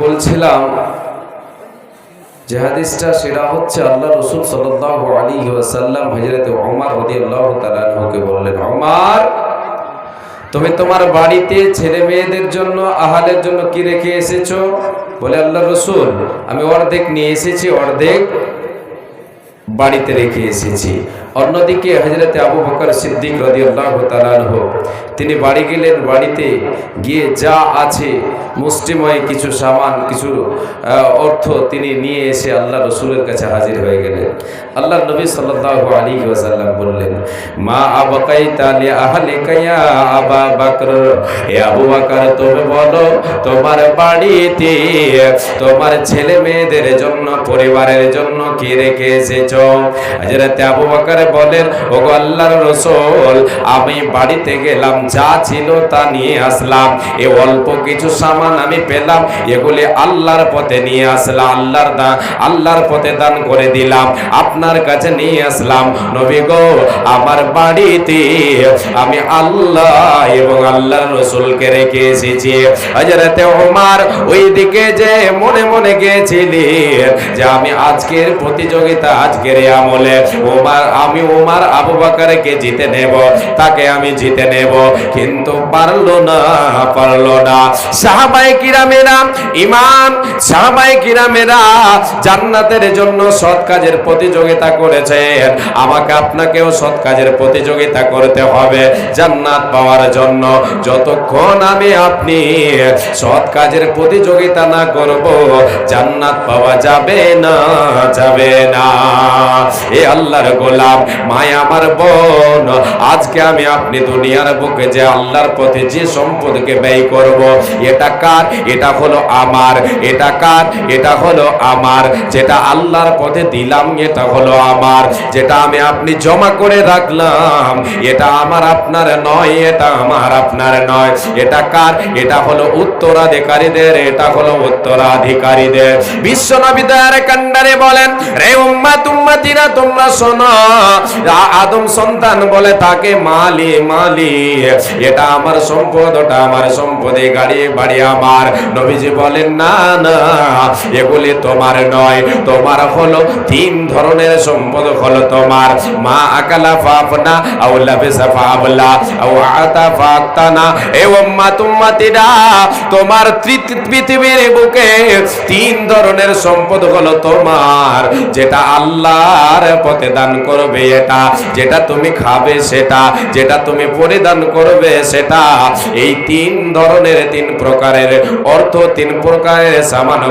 বলছিলাম, যে হাদিসটা সেটা হচ্ছে আল্লাহ রসুল সাল্লাহ আলী ওয়াসাল্লাম হজরত ওমর হদি আল্লাহ তালুকে বললেন, ওমর, তুমি তোমার বাড়িতে ছেলে মেয়েদের জন্য, আহালের জন্য কি রেখে এসেছ? বলে আল্লাহ রসুল, আমি অর্ধেক নিয়ে এসেছি, অর্ধেক বাড়িতে রেখে এসেছি। অন্যদিকে হজরতে আবু বকর সিদ্দিক রদিয়াল্লাহ তালানহ তিনি বাড়ি গেলেন, বাড়িতে গিয়ে যা আছে, মুষ্টিময় কিছু সামান, কিছু অর্থ তিনি নিয়ে এসে আল্লাহ রসুলের কাছে হাজির হয়ে গেলেন। আল্লাহ নবী সাল্লাহ আলী ওয়াসাল্লাম বললেন, মা আবাকাই তালে আহলে কাইয়া আবা বাকর হে আবু বাকর, তুমি বলো, তোমার বাড়িতে তোমার ছেলে মেয়েদের জন্য, পরিবারের জন্য কি রেখে এসেছ হযরত আবু বকর বলেন, ওগো আল্লাহর রাসূল, আমি বাড়িতে গেলাম, যা ছিল তা নিয়ে আসলাম। এ অল্প কিছু সামান আমি পেলাম, এগুলি আল্লাহর পথে নিয়ে আসলাম, আল্লাহর দান আল্লাহর পথে দান করে দিলাম, আপনার কাছে নিয়ে আসলাম। নবী গো, আমার বাড়িতে আমি আল্লাহ এবং আল্লাহর রসুলকে রেখে এসেছি। হযরত ওমর ওইদিকে যে মনে মনে গেছিলেন যে আমি আজকের প্রতিযোগিতা, আজকের আমলে। ওমর আমি ওমর আবু বকরকে জিতে নেব, তাকে আমি জিতে নেব। কিন্তু পারল না পারল না। সাহাবাই কিরামেরা, ইমাম সাহাবাই কিরামেরা জান্নাতের জন্য সৎ কাজের প্রতিযোগিতা করেছেন। আমাকে আপনাকেও সৎ কাজের প্রতিযোগিতা করতে হবে জান্নাত পাওয়ার জন্য। যতক্ষণ আমি আপনি সৎ কাজের প্রতিযোগিতা না করব, জান্নাত পাওয়া যাবে না যাবে না। এ আল্লাহর গোলাম মায় আমার বোন, আজকে আমি আপনি দুনিয়ার বুকে যে আল্লাহর পথে যে সম্পদকে ব্যয় করব, এটা কার? এটা হলো আমার, এটা কার? এটা হলো আমার। যেটা আল্লাহর পথে দিলাম, এটা হলো আমার। যেটা আমি আপনি জমা করে রাখলাম, এটা আমার আপনার নয়, এটা আমার আপনার নয়। এটা কার? এটা হলো উত্তরাধিকারীদের, এটা হলো উত্তরাধিকারীদের। বিশ্বনবী দয়ার কান্ডারে বলেন, রে উম্মাতিরা, তোমরা আ- আদম সন্তান বলে তাকে, মালি মালি, এটা আমার সম্পদ ওটা আমার সম্পদ গাড়ি, বাড়ি আমার। নবীজি বলেন, না না, এগুলি তোমার নয়, তোমার হলো তিন ধরনের সম্পদ হলো তোমার। মা আকালা ফাফনা, আও লাবিসা ফাবলা, আও আতা ফাক্তানা এ উম্মা তুম্মাতিরা তোমার পৃথিবীর বুকে তিন ধরনের সম্পদ হলো তোমার, যেটা আল্লাহর পথে দান করবে এটা। যেটা তুমি খাবে সেটা, যেটা তুমি পরিধান করবে সেটা। এই তিন ধরনের তিন প্রকারের অর্থ, তিন প্রকারের সামান